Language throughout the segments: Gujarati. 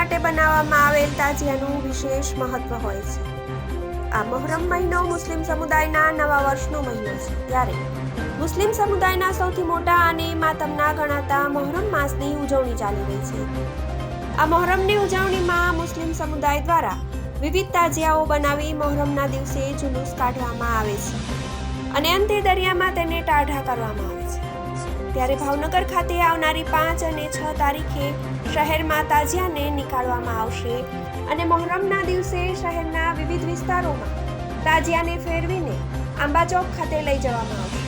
માટે બનાવવામાં આવેલ તાજિયાનું વિશેષ મહત્વ હોય છે. આ મોહરમ મહિનો મુસ્લિમ સમુદાયના નવા વર્ષનો મહિનો છે. ત્યારે મુસ્લિમ સમુદાયના સૌથી મોટા અને માતમના ગણાતા મોહરમ માસની ઉજવણી ચાલી રહી છે. આ મોહરમની ઉજવણીમાં મુસ્લિમ સમુદાય દ્વારા વિવિધ તાજિયાઓ બનાવી મોહરમના દિવસે જુલુસ કાઢવામાં આવે છે. અને અંતે દરિયામાં તેને ટાઢા કરવામાં આવે છે. ત્યારે ભાવનગર ખાતે આવનારી પાંચ અને છ તારીખે શહેરમાં તાજિયાને નીકાળવામાં આવશે અને મોહરમના દિવસે શહેરના વિવિધ વિસ્તારોમાં તાજિયાને ફેરવીને આંબા ચોક ખાતે લઈ જવામાં આવશે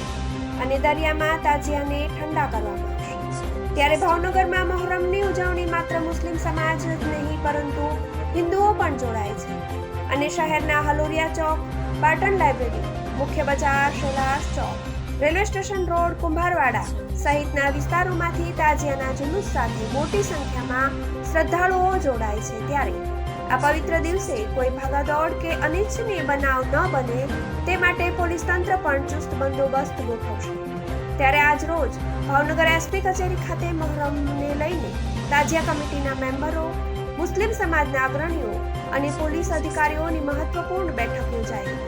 અને દરિયામાં તાજિયાને ઠંડા કરવામાં આવશે. ત્યારે ભાવનગરમાં મોહરમની ઉજવણી માત્ર મુસ્લિમ સમાજ જ નહીં, પરંતુ હિન્દુઓ પણ જોડાય છે. અને શહેરના હલોરિયા ચોક, પાટણ લાઇબ્રેરી, મુખ્ય બજાર, શૈલાસ ચોક રેલવે સ્ટેશન રોડ, કુંભારવાડા સહિતના વિસ્તારોમાંથી તાજિયાના જુલુસ સાથે મોટી સંખ્યામાં શ્રદ્ધાળુઓ જોડાય છે ત્યારે આ પવિત્ર દિવસે કોઈ ભાગાદોડ કે અનિચ્છનીય બનાવ ન બને તે માટે પોલીસ તંત્ર પણ ચુસ્ત બંદોબસ્ત ગોઠવશે. ત્યારે આજ રોજ ભાવનગર એસપી કચેરી ખાતે મોહરમને લઈને તાજિયા કમિટીના મેમ્બરો, મુસ્લિમ સમાજના અગ્રણીઓ અને પોલીસ અધિકારીઓની મહત્વપૂર્ણ બેઠક યોજાઈ.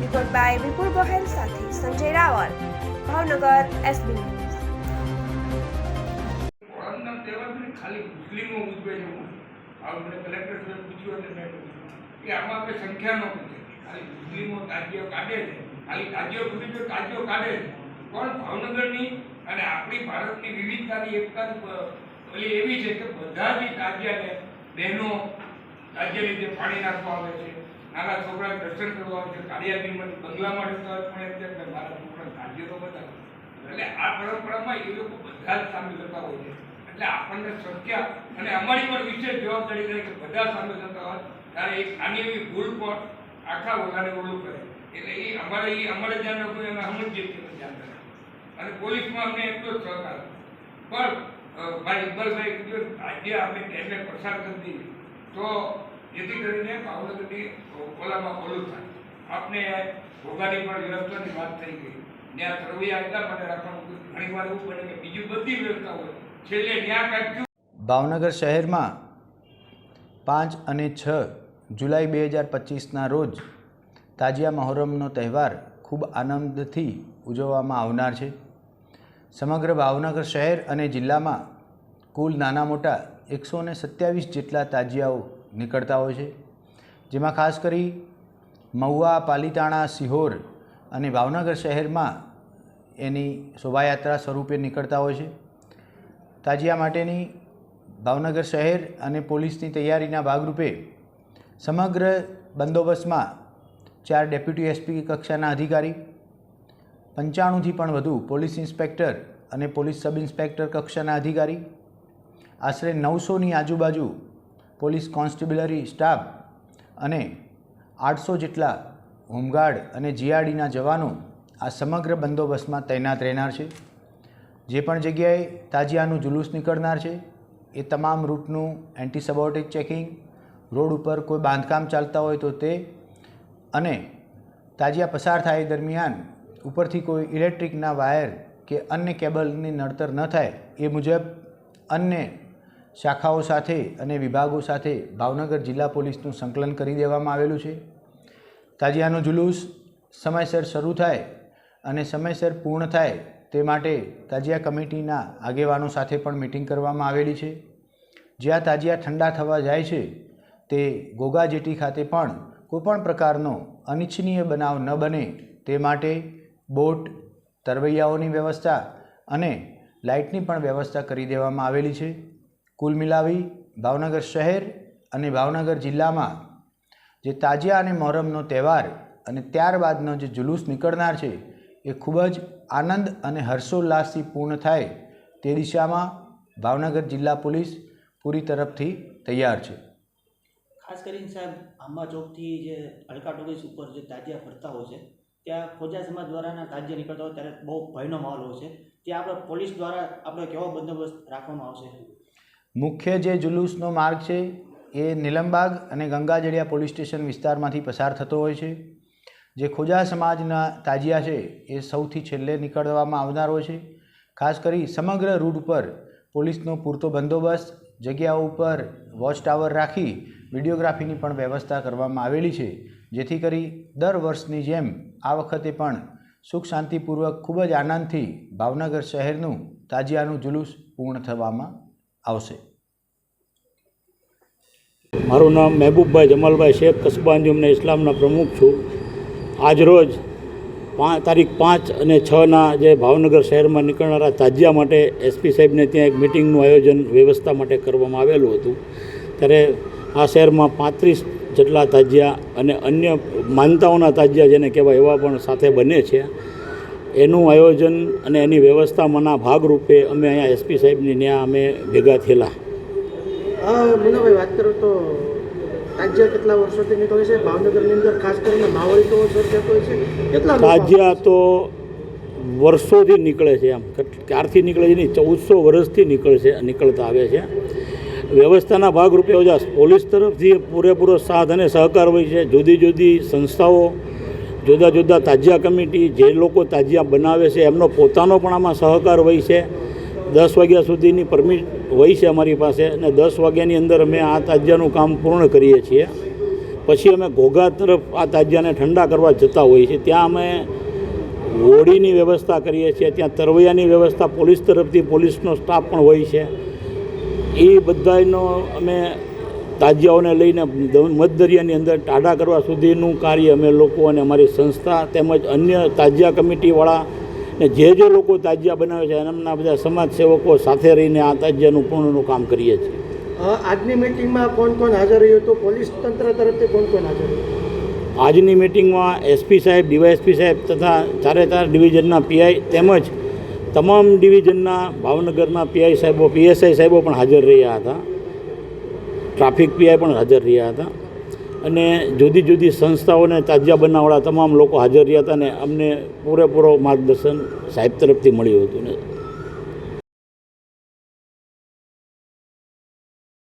રિપોર્ટ બાય વિપુલ ગોહેલ સાથે સંજય રાવલ, ભાવનગર એસબી ખાલી મુસ્લિમો ઉજવે છે કલેક્ટર સાહેબ પૂછ્યું અને આમાં આપણે સંખ્યા ખાલી મુસ્લિમો તાજીઓ કાઢે છે. ખાલી તાજીઓ તો તાજીઓ કાઢે છે. પણ ભાવનગરની અને આપણી ભારતની વિવિધતાની એકતા ઓલી એવી છે કે બધા જ તાજિયાને બહેનો તાજિયા લીધે પાણી નાખવા આવે છે. નાના છોકરા દર્શન કરવા આવે છે કાળિયાગીરમાં બંગલામાં રહેતા પણ એમ કે મારા છોકરા તાજિયો તો બધા એટલે આ પરંપરામાં એ લોકો બધા જ સામેલ થતા હોય છે. એટલે આપણને શક્ય અને અમારી પણ વિશેષ જવાબદારી રહે કે બધા સામેલ થતા હોય, ત્યારે એક નાની એવી ભૂલ પણ આખા વધારે ઓલું કરે. એટલે એ અમારે એ અમારે ધ્યાન રાખવું એમાં સમજીએ કે ધ્યાન રાખવું અને પોલીસમાં અમને એટલો જ સહકાર પણ ભાઈ ઇકબાલભાઈ કીધું આજે આપણે ટાઈમે પસાર કરી દઈએ. તો જેથી કરીને ભાવનગરની ઓલામાં ઓલું થાય. આપણે ભોગાની પણ વ્યવસ્થાની વાત થઈ ગઈ. ત્યાં તરવૈયા એટલા માટે રાખવાનું ઘણી વાર એવું બને કે બીજું બધી વ્યવસ્થા હોય. છેલ્લે ત્યાં કાઢ્યું ભાવનગર શહેરમાં પાંચ અને છ જુલાઈ બે હજાર પચીસના રોજ તાજિયા મહોરમનો તહેવાર ખૂબ આનંદથી ઉજવવામાં આવનાર છે. સમગ્ર ભાવનગર શહેર અને જિલ્લામાં કુલ નાના મોટા એકસો સત્યાવીસ જેટલા તાજિયાઓ નીકળતા હોય છે. જેમાં ખાસ કરી મહુવા, પાલીતાણા, સિહોર અને ભાવનગર શહેરમાં એની શોભાયાત્રા સ્વરૂપે નીકળતા હોય છે. તાજિયા માટેની ભાવનગર શહેર અને પોલીસની તૈયારીના ભાગરૂપે સમગ્ર બંદોબસ્તમાં ચાર ડેપ્યુટી એસપી કક્ષાના અધિકારી, પંચાણુંથી પણ વધુ પોલીસ ઇન્સ્પેક્ટર અને પોલીસ સબ ઇન્સ્પેક્ટર કક્ષાના અધિકારી, આશરે નવસોની આજુબાજુ પોલીસ કોન્સ્ટેબલરી સ્ટાફ અને આઠસો જેટલા હોમગાર્ડ અને જીઆરડીના જવાનો આ સમગ્ર બંદોબસ્તમાં તૈનાત રહેનાર છે. જે પણ જગ્યાએ તાજિયાનું જુલુસ નીકળનાર છે, એ તમામ રૂટનું એન્ટી ચેકિંગ રોડ ઉપર કોઈ બાંધકામ ચાલતા હોય તો તે અને તાજિયા પસાર થાય દરમિયાન ઉપરથી કોઈ ઇલેક્ટ્રિકના વાયર કે અન્ય કેબલની નડતર ન થાય એ મુજબ અન્ય શાખાઓ સાથે અને વિભાગો સાથે ભાવનગર જિલ્લા પોલીસનું સંકલન કરી દેવામાં આવેલું છે. તાજિયાનું જુલુસ સમયસર શરૂ થાય અને સમયસર પૂર્ણ થાય તે માટે તાજિયા કમિટીના આગેવાનો સાથે પણ મિટિંગ કરવામાં આવેલી છે. જ્યાં તાજિયા ઠંડા થવા જાય છે, તે ગોગા જેટી ખાતે પણ કોઈપણ પ્રકારનો અનિચ્છનીય બનાવ ન બને તે માટે બોટ, તરવૈયાઓની વ્યવસ્થા અને લાઇટની પણ વ્યવસ્થા કરી દેવામાં આવેલી છે. કુલ મિલાવી ભાવનગર શહેર અને ભાવનગર જિલ્લામાં જે તાજિયા અને મોહરમનો તહેવાર અને ત્યારબાદનો જે જુલુસ નીકળનાર છે, એ ખૂબ જ આનંદ અને હર્ષોલ્લાસથી પૂર્ણ થાય તે દિશામાં ભાવનગર જિલ્લા પોલીસ પૂરી તરફથી તૈયાર છે. ખાસ કરીને સાહેબ, આંબા ચોકથી જે હલકા ટોકીસ ઉપર જે તાજિયા ફરતા હોય છે, ત્યાં ખોજા સમાજ દ્વારાના તાજિયા નીકળતા હોય ત્યારે બહુ ભયનો માહોલ હોય છે. ત્યાં આપણે પોલીસ દ્વારા આપણે કેવો બંદોબસ્ત રાખવામાં આવશે? મુખ્ય જે જુલુસનો માર્ગ છે એ નીલમબાગ અને ગંગાજળિયા પોલીસ સ્ટેશન વિસ્તારમાંથી પસાર થતો હોય છે. જે ખોજા સમાજના તાજિયા છે એ સૌથી છેલ્લે નીકળવામાં આવનાર હોય છે. ખાસ કરી સમગ્ર રૂટ ઉપર પોલીસનો પૂરતો બંદોબસ્ત, જગ્યાઓ ઉપર વોચ ટાવર રાખી વિડીયોગ્રાફીની પણ વ્યવસ્થા કરવામાં આવેલી છે. જેથી કરી દર વર્ષની જેમ આ વખતે પણ સુખ શાંતિપૂર્વક ખૂબ જ આનંદથી ભાવનગર શહેરનું તાજિયાનું જુલુસ પૂર્ણ થવામાં આવશે. મારું નામ મહેબૂબભાઈ જમાલભાઈ શેખ કસબાંજી અમને ઇસ્લામના પ્રમુખ છું. આજરોજ પાંચ તારીખ પાંચ અને છના જે ભાવનગર શહેરમાં નીકળનારા તાજિયા માટે એસપી સાહેબને ત્યાં એક મિટિંગનું આયોજન વ્યવસ્થા માટે કરવામાં આવેલું હતું. ત્યારે આ શહેરમાં પાંત્રીસ જેટલા તાજિયા અને અન્ય માનતાઓના તાજિયા જેને કહેવાય એવા પણ સાથે બને છે. એનું આયોજન અને એની વ્યવસ્થામાંના ભાગરૂપે અમે અહીંયા એસપી સાહેબની ત્યાં અમે ભેગા થયેલા. મુનાભાઈ વાત કરું તો તાજિયા કેટલા વર્ષોથી નીકળે છે? ભાવનગરની અંદર ખાસ કરીને માહોલ તો સર્જાતો હોય છે. કેટલા તાજિયા તો વર્ષોથી નીકળે છે આમ ક્યારથી નીકળે છે નહીં? ચૌદસો વર્ષથી નીકળે છે, નીકળતા આવે છે. વ્યવસ્થાના ભાગરૂપે ઓજા પોલીસ તરફથી પૂરેપૂરો સાથ અને સહકાર હોય છે, જુદી જુદી સંસ્થાઓ, જુદા જુદા તાજિયા કમિટી, જે લોકો તાજિયા બનાવે છે, એમનો પોતાનો પણ આમાં સહકાર હોય છે. દસ વાગ્યા સુધીની પરમિટ હોય છે અમારી પાસે અને દસ વાગ્યાની અંદર અમે આ તાજિયાનું કામ પૂર્ણ કરીએ છીએ. પછી અમે ઘોઘા તરફ આ તાજિયાને ઠંડા કરવા જતા હોઈએ છીએ. ત્યાં અમે હોડીની વ્યવસ્થા કરીએ છીએ, ત્યાં તરવૈયાની વ્યવસ્થા પોલીસ તરફથી, પોલીસનો સ્ટાફ પણ હોય છે. એ બધાનો અમે તાજિયાઓને લઈને મધદરિયાની અંદર ટાઢા કરવા સુધીનું કાર્ય અમે લોકો અને અમારી સંસ્થા તેમજ અન્ય તાજિયા કમિટીવાળા ને જે જે લોકો તાજિયા બનાવે છે એમના બધા સમાજ સેવકો સાથે રહીને આ તાજિયાનું પૂર્ણનું કામ કરીએ છીએ. આજની મિટિંગમાં કોણ કોણ હાજર રહ્યું હતું? પોલીસ તંત્ર તરફથી કોણ કોણ હાજર રહ્યું? આજની મિટિંગમાં એસપી સાહેબ ડીવાયએસપી સાહેબ તથા ચારે ચાર ડિવિઝનના પીઆઈ તેમજ તમામ ડિવિઝનના ભાવનગરના પીઆઈ સાહેબો પીએસઆઈ સાહેબો પણ હાજર રહ્યા હતા. ટ્રાફિક પીઆઈ પણ હાજર રહ્યા હતા. અને જુદી જુદી સંસ્થાઓને તાજિયા બનાવવાળા તમામ લોકો હાજર રહ્યા હતા અને અમને પૂરેપૂરો માર્ગદર્શન સાહેબ તરફથી મળ્યું હતું ને.